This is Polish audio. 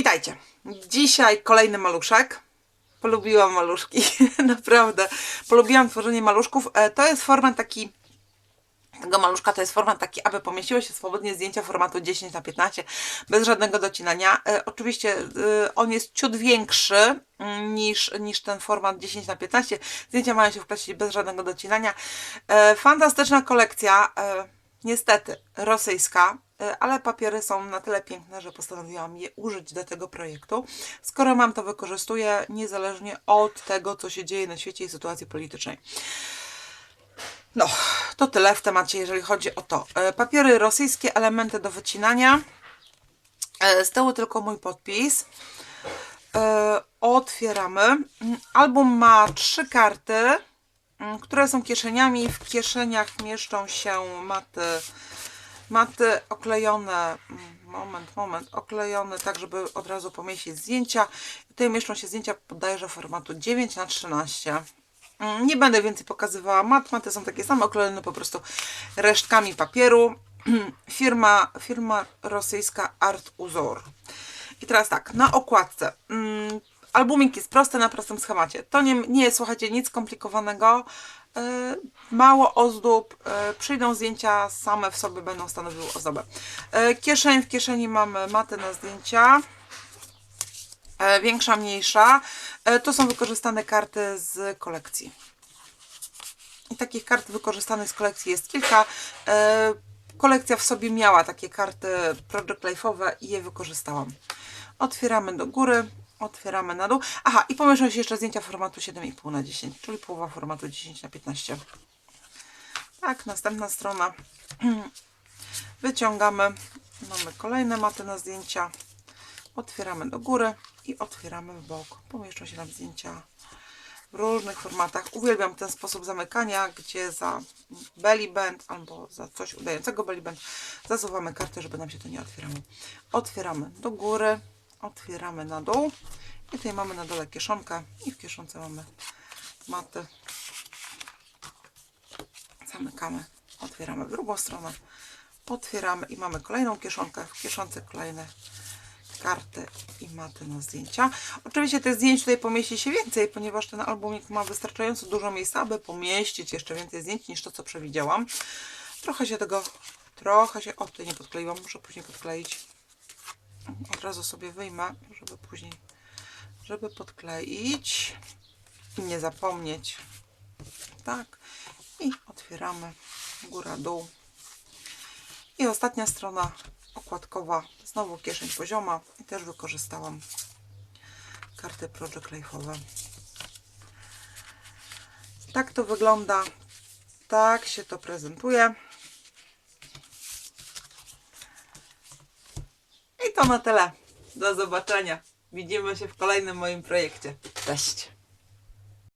Witajcie. Dzisiaj kolejny maluszek. Polubiłam maluszki, naprawdę. Polubiłam tworzenie maluszków. E, To jest format taki tego maluszka to jest format taki, aby pomieściły się swobodnie zdjęcia formatu 10 na 15 bez żadnego docinania. E, oczywiście e, on jest ciut większy mm, niż, niż ten format 10 na 15 Zdjęcia mają się wpleścić bez żadnego docinania. Fantastyczna kolekcja. Niestety rosyjska, ale papiery są na tyle piękne, że postanowiłam je użyć do tego projektu. Skoro mam, to wykorzystuję niezależnie od tego, co się dzieje na świecie i sytuacji politycznej. No, to tyle w temacie, jeżeli chodzi o to. E, Papiery rosyjskie, elementy do wycinania. E, Z tyłu tylko mój podpis. E, Otwieramy. Album ma trzy karty, mm, które są kieszeniami. W kieszeniach mieszczą się maty, maty oklejone. mm, Moment, moment. Oklejone tak, żeby od razu pomieścić zdjęcia. Tutaj mieszczą się zdjęcia bodajże formatu 9 na 13 Mm, Nie będę więcej pokazywała mat. Maty są takie same, oklejone po prostu resztkami papieru. Firma, firma rosyjska Art Uzor. I teraz tak, na okładce. Mm, albumik jest prosty, na prostym schemacie. To nie, nie jest, słuchajcie, nic skomplikowanego. Yy, mało ozdób. Yy, przyjdą zdjęcia, same w sobie będą stanowiły ozdobę. Yy, kieszeń, w kieszeni mamy matę na zdjęcia e, większa, mniejsza. E, To są wykorzystane karty z kolekcji. I takich kart wykorzystanych z kolekcji jest kilka. E, Kolekcja w sobie miała takie karty Project Life'owe i je wykorzystałam. Otwieramy do góry, otwieramy na dół. Aha, i pomieszczą się jeszcze zdjęcia formatu 7,5 na 10, czyli połowa formatu 10 na 15. Tak, następna strona. Wyciągamy. Mamy kolejne maty na zdjęcia. Otwieramy do góry i otwieramy w bok. Pomieszczą się nam zdjęcia w różnych formatach. Uwielbiam ten sposób zamykania, gdzie za belly band albo za coś udającego belly band zasuwamy kartę, żeby nam się to nie otwierało. Otwieramy do góry, otwieramy na dół i tutaj mamy na dole kieszonkę i w kieszonce mamy maty. Zamykamy, otwieramy w drugą stronę, otwieramy i mamy kolejną kieszonkę, w kieszonce kolejne karty i maty na zdjęcia. Oczywiście tych zdjęć tutaj pomieści się więcej, ponieważ ten albumik ma wystarczająco dużo miejsca, aby pomieścić jeszcze więcej zdjęć niż to, co przewidziałam. Trochę się tego, trochę się, o tutaj nie podkleiłam, muszę później podkleić. Od razu sobie wyjmę, żeby później, żeby podkleić i nie zapomnieć. Tak. I otwieramy góra, dół. I ostatnia strona okładkowa, znowu kieszeń pozioma i też wykorzystałam karty Project Life'owe. Tak to wygląda, tak się to prezentuje. To na tyle. Do zobaczenia. Widzimy się w kolejnym moim projekcie. Cześć.